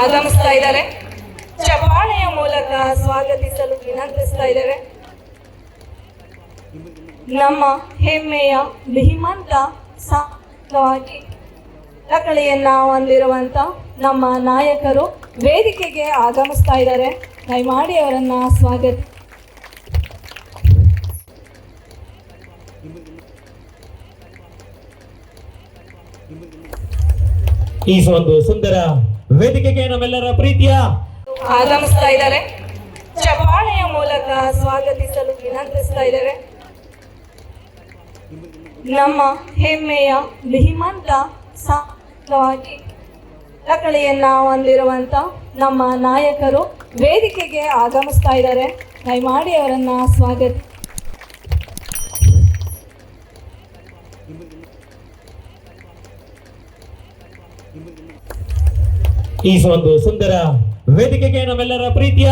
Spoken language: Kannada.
ಆಗಮಿಸ್ತಾ ಇದ್ದಾರೆ. ಚಪಾಳೆಯ ಮೂಲಕ ಸ್ವಾಗತಿಸಲು ವಿನಂತಿಸ್ತಾ ಇದ್ದಾರೆ ನಮ್ಮ ಹೆಮ್ಮೆಯ, ಧೀಮಂತ ಸಾಧಕವಾಗಿ ತಕಳಿಯನ್ನ ಹೊಂದಿರುವಂತ ನಮ್ಮ ನಾಯಕರು ವೇದಿಕೆಗೆ ಆಗಮಿಸ್ತಾ ಇದ್ದಾರೆ. ದಯಮಾಡಿ ಅವರನ್ನ ಸ್ವಾಗತ ಈ ಒಂದು ಸುಂದರ ವೇದಿಕೆಗೆ ನಮ್ಮೆಲ್ಲರ ಪ್ರೀತಿಯ ಆಗಮಿಸ್ತಾ ಇದ್ದಾರೆ. ಚಪಾಳೆಯ ಮೂಲಕ ಸ್ವಾಗತಿಸಲು ವಿನಂತಿಸ್ತಾ ಇದ್ದಾರೆ ನಮ್ಮ ಹೆಮ್ಮೆಯ, ಧೀಮಂತ ಸಾಧವಾಗಿ ಕಳಕಳಿಯನ್ನ ಹೊಂದಿರುವಂತ ನಮ್ಮ ನಾಯಕರು ವೇದಿಕೆಗೆ ಆಗಮಿಸ್ತಾ ಇದ್ದಾರೆ. ದಯಮಾಡಿ ಅವರನ್ನ ಸ್ವಾಗತ ಈ ಒಂದು ಸುಂದರ ವೇದಿಕೆಗೆ ನಮ್ಮೆಲ್ಲರ ಪ್ರೀತಿಯ